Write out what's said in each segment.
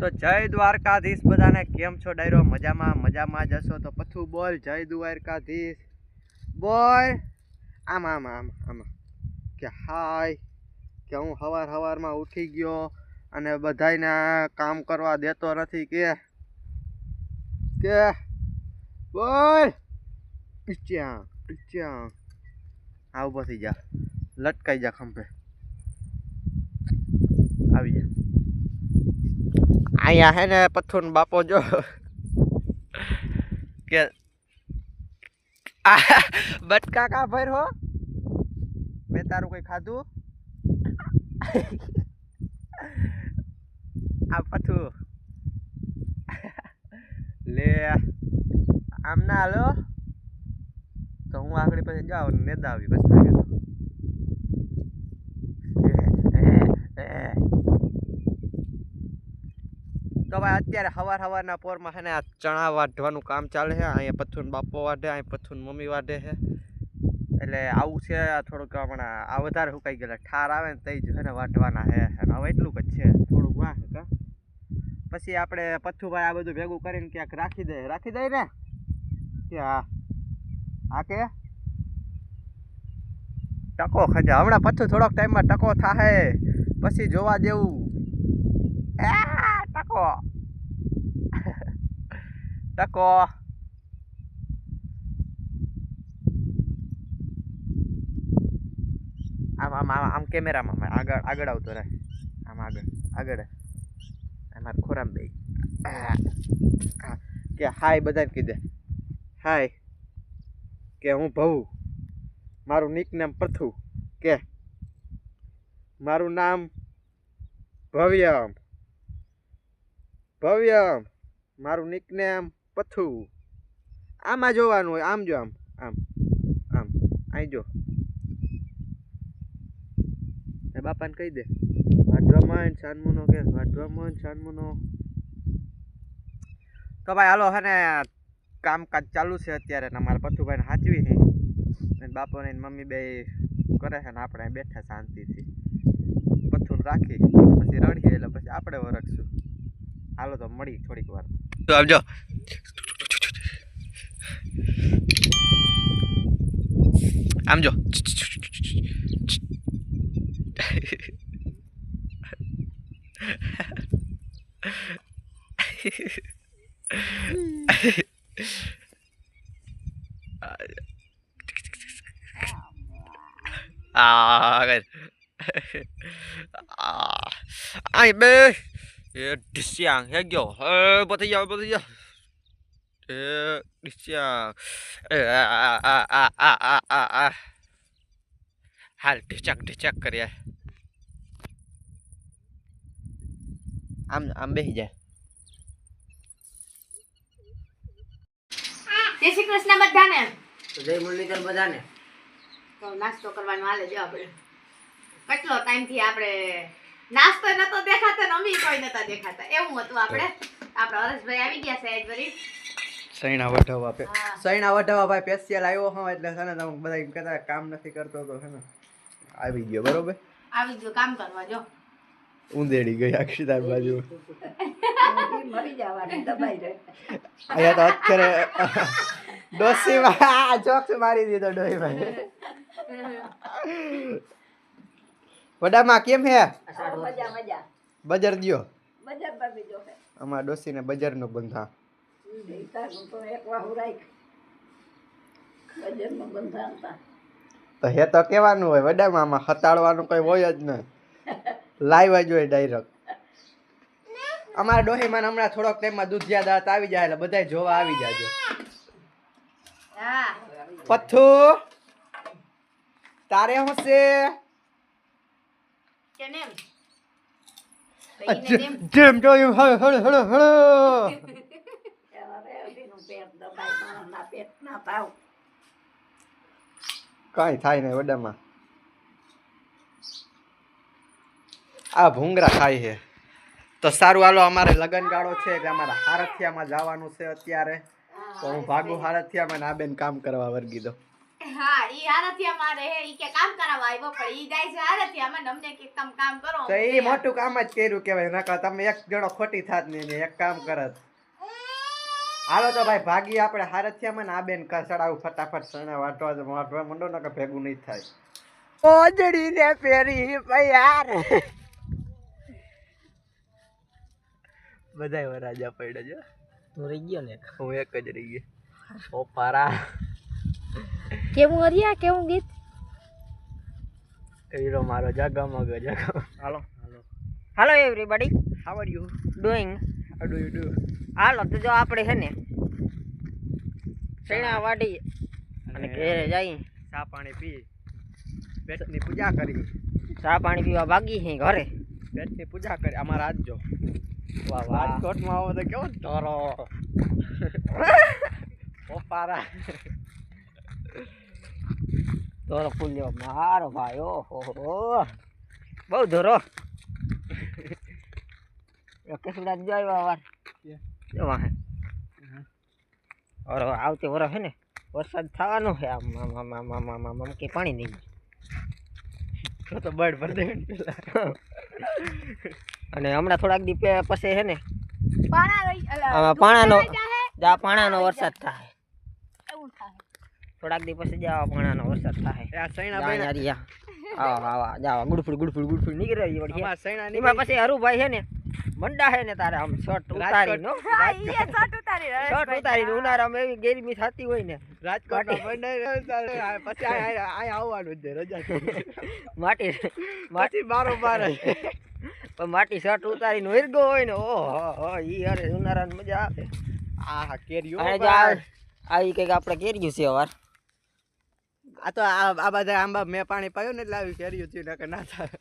તો જય દ્વારકાધીશ બધાને. કેમ છો ડાયરો? મજામાં? મજામાં જ હશો? તો પથું બોલ. જય દ્વારકાધીશ. બોલ. આમ આમ આમ આમ. કે હાય. કે હું હવાર હવારમાં ઉઠી ગયો અને બધાને કામ કરવા દેતો નથી કે. કે. બોલ. પીચ્યા પીચ્યા. આ ઊભો થઈ જા. લટકાઈ જા ખંભે. આવી જા. અહીંયા હે ને પથ્થુર બાપો જો. કે બટકા કા ભર હો. મેં તારું કઈ ખાધું? આ પથ્થુ. લે, આમ ના હાલો. તો હું આગળ પછી જાઉં ને આવી બસ. લાગે તો ભાઈ અત્યારે હવાર હવારના પોરમાં છે ને આ ચણા વાઢવાનું કામ ચાલે છે અહીંયા પથ્થુન બાપો વાઢે અહીંયા પથ્થુન મમ્મી વાઢે છે એટલે આવું છે આ થોડુંક હમણાં આ વધારે સુકાઈ ગયેલા. ઠાર આવે ને તઈ જ છે ને વાઢવાના છે અને હવે એટલું જ છે થોડુંક વાહ કા. પછી આપણે પથ્થુભાઈ આ બધું ભેગું કરીને ક્યાંક રાખી દે. રાખી દઈ ને? કે હા. હા કે? ટકો ખજા. હમણાં પથ્થું થોડોક ટાઈમમાં ટકો થાય પછી જોવા જેવું. આ, ટકો ટકો આમ આમ આમ આમ કેમેરામાં આગળ આગળ આવતો રહે. આમ આગળ આગળ. એમાં ખોરામ બે. કે હાય બધાને કીધે. હાય. કે હું ભવ મારું નિક નામ પ્રથુ કે મારું નામ ભવ્યમ. ભવ્યમ મારું નિકનેમ પથુ. આમાં જોવાનું હોય, આમ જો, આમ આમ આમ, અહીં જો. બાપાને કહી દે. વાઢવામાં છાનમુનો કે વાઢવામાં છાનમુનો. તો ભાઈ, હાલો, હે ને, કામકાજ ચાલુ છે અત્યારે ને અમારા પથુભાઈને સાચવી છે અને બાપાને મમ્મી બે કરે છે ને આપણે, બેઠા શાંતિથી. પથ્થું રાખી, પછી રડીએ એટલે પછી આપણે વરખશું હાલો તો મળી થોડીક વાર તો આવજો આમ જો આ આગળ આ આય બે એ ઢીસ્યાંગ હે ગયો. હે બધી જાવ બધી જાવ એ ડિસ્યાંગ એ આ આ આ આ આ આ હાલ ઢીચક ઢીચક કર્યા આમ આમ બેસી જાય. જય શ્રી કૃષ્ણ બધાને. જય મુરલીધર બધાને. તો નાસ્તો કરવાનો હાલે જો આપણે કેટલો ટાઈમથી આપણે નાસ્તો નતો દેખાતો ને અમી કોઈ નતા દેખાતા. એવું હતું આપણે. આપણા હરેશભાઈ આવી ગયા છે સૈણા વઢાવા પે સૈણા વઢાવા ભાઈ પેશિયલ આવ્યો હું એટલે છે ને તમે બધા એમ કહેતા કામ નથી કરતો તો છે ને આવી ગયો બરોબર? આવી ગયો કામ કરવા જો. ઉંદેડી ગઈ બાજુ. મરી જવાની દબાઈ રહે. અહીંયા તો અત્યારે ડોસીમાં જોક્સ મારી દીધો ડોહીમાં. વડામાં કેમ હે? બજર બજાર છે અમારા ડોસીને બજરનો બંધા ઈ તારું તો હે તો કેવાનું હોય વડામાં આમાં હતાડવાનું કઈ હોય જ નહીં. લાઈવ જ હોય ડાયરેક્ટ અમારા ડોહીમાં હમણાં થોડોક ટાઈમમાં દૂધિયા દાંત આવી જાય એટલે બધાય જોવા આવી જાજો. હા. પથ્થુ તારે હું છે? જેમ જોયું હળ હળ હળ હળ. થાવ કાંઈ થાય નહીં વડામાં. આ ભૂંગરા ખાય છે. તો સારું હાલો અમારે લગન ગાળો છે એટલે અમારે હારથિયામાં જવાનું છે અત્યારે. તો હું ભાગુ હારથિયામાં ને આ બેન કામ કરવા વર્ગી દો. હા ઈ હારથિયામાં રહે ઈ કે કામ કરાવવા આવ્યો પણ ઈ જાય છે હારથિયામાં ને અમને કે તમે કામ કરો તો એ મોટું કામ જ કર્યું કેવાય નકર તમે એક જણો ખોટી થાત નહીં ને એક કામ કરત હાલો તો ભાઈ ભાગી આપણે હારથિયામાં ને આ બેન કસડાવું ફટાફટ સણા વાટવા જ વાટવા મંડો નકર ભેગું નહીં થાય. ઓજડી ને પેરી ભાઈ યાર બધાય વરાજા પડ્યા છે. તું રહી ગયો ને હું એક જ રહી ગયો. ઓ પારા. કેવું હરિયા કેવું ગીત? હીરો મારો જાગા મગ જાગા હાલો. હાલો. Hello everybody how are you doing how do you do હાલો તો જો આપણે છે ને શેણા વાડી અને ઘેરે જઈ ચા પાણી પી પેટની પૂજા કરી ચા પાણી પીવા ભાગી છે ઘરે. પેટની પૂજા કરી અમારા રાજજો વાહ વાહ. રાજકોટમાં આવો તો કેવો તોરો ઓ ધોરો ફૂલ્યો. મારો ભાઈ ઓહો. બહુ ધોરો. કેસુડા જો આવ્યો વાર. જો આવતી વરસ હે ને વરસાદ થવાનો છે આમ આમ આમ આમ આમ આમ કે પાણી નહીં. બર્ડ ભર દે અને હમણાં થોડાક દી પછી હે ને પાણાનો પાણાનો વરસાદ થાય. થોડાક દી પછી જાવા પાણાનો વરસાદ થાય. આ સૈણા ભાઈ યાર આવા આવા જાવા ગુડફુડ ગુડફુડ ગુડફુડ નીકળે રહી વળી સૈણા ની એમાં પછી હરુભાઈ છે ને મંડા હે ને તારે આમ શર્ટ ઉતારી નો હા, શર્ટ ઉતારી શર્ટ ઉતારી. ઉનાળામાં એવી ગેરમી થતી હોય ને. રાજકોટ પછી આ આવવાનું જ છે રજા માટી માટી પછી બારો બાર પણ માટી શર્ટ ઉતારીને વિરગો હોય ને ઓહો હો ઈ અરે ઉનાળાની મજા આવે. આ હા કેરીઓ આ આવી કંઈક આપણે કેર્યું છે વાર આ તો આ બધા આંબા મેં પાણી પાયું ને એટલે આવી કેરીઓ થયું નકર ના થાય.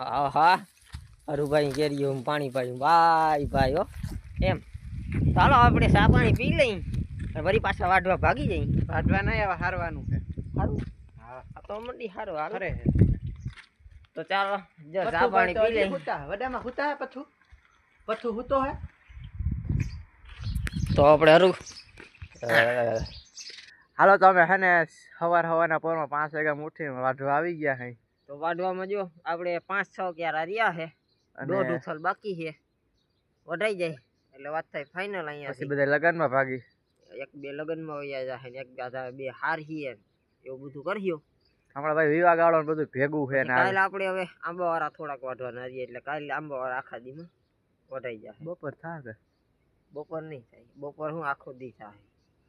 હા હા. હરુભાઈ કેરીઓ પાણી પાયું. ભાઈ ભાઈ હો. એમ. ચાલો આપણે સા પાણી પી લઈ. વળી પાછા વાઢવા ભાગી જઈ. વાઢવા નહીં આવે હારવાનું છે. સારું હા. આ તો મંડી હારે ખરે. તો ચાલો જો સા પાણી પી લઈ. વડામાં હુતા હે પછું પથ્થું હુતો હે? તો આપણે હરું. હાલો તમે અમે ને સવાર સવારના પોરમાં પાંચ વાગ્યા ઉઠીને વાઢવા આવી ગયા હે. તો વાઢવામાં જો આપણે પાંચ છ ક્યારા રહ્યા છે દોઢ ઉથલ બાકી છે વઢાઈ જાય. એટલે વાત થાય ફાઇનલ પછી અહીંયા બધા લગનમાં ભાગી. એક બે લગ્નમાં વયા જાય ને એક બે હાર હીએ એવું બધું કર્યું હમણાં ભાઈ વિવાહ ગાળો બધું ભેગું છે ને કાલે આપણે હવે આંબાવાળા થોડાક વાઢવાના રહીએ એટલે કાલે આંબાવાળા આખા દીમાં વઢાઈ જાય. બપોર થાય બપોર નહીં થાય. બપોર હું આખો દી થાય.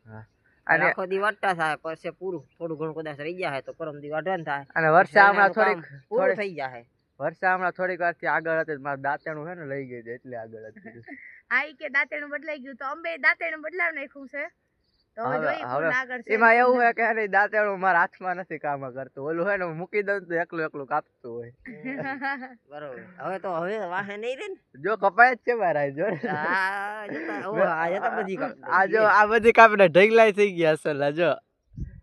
હા. અને આખો દી વાટતા થાય પરસે પૂરું થોડું ઘણું કદાચ રહી જાય તો પરમ દી વાઢવાનું થાય. અને વર્ષા હમણાં થોડીક પૂરું થઈ જાય. વર્ષા હમણાં થોડીક વારથી આગળ હતી મારું દાંતેણું છે ને લઈ ગઈ છે એટલે આગળ હતી. આ કે દાંતેણું બદલાઈ ગયું તો અંબે દાંતેણું બદલાવી નાખ્યું છે? તો એમાં એવું હોય કે ને મારા હાથમાં નથી કામ કરતું. ઓલું હોય ને હું મૂકી દઉં તો એકલું એકલું કાપતું હોય. બરોબર. હવે તો હવે વાહે નહીં રે ને? જો કપાય જ છે મારા જો. આ જો આ બધી કાપીને ઢગલાય થઈ ગયા અસલ જો.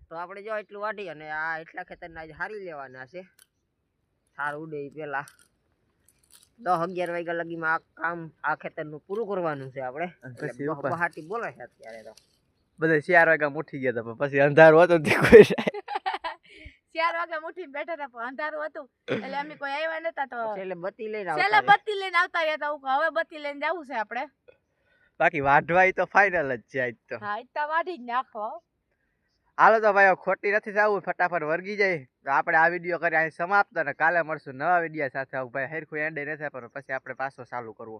તો આપણે જો એટલું વાટી અને આ એટલા ખેતરના આજે હારી લેવાના છે. સાર ઉડે પેલા. દસ અગિયાર વાગ્યા લગીમાં આ કામ આ ખેતરનું પૂરું કરવાનું છે આપણે. પછી બહાટી બોલે છે અત્યારે તો. બધા ચાર વાગ્યા ઉઠી ગયા હતા પછી અંધારું હતું તે કોઈ. ચાર વાગે ઉઠીને બેઠા હતા પણ અંધારું હતું. એટલે અમે કોઈ આવ્યા નતા તો એટલે બત્તી લઈને છેલ્લે બત્તી લઈને આવતા ગયા હતા હું હવે બત્તી લઈને જવું છે આપણે બાકી વાઢવાય તો ફાઇનલ જ છે આજ તો. હા તો વાઢી જ નાખો. હાલો તો ભાઈ ખોટી નથી થવું ફટાફટ વર્ગી જાય. તો આપણે આ વીડિયો કરી અહીં સમાપ્ત અને કાલે મળશું નવા વીડિયો સાથે આવું ભાઈ હેરખું એન્ડ નહીં થાય પણ પછી આપણે પાછો ચાલુ કરવો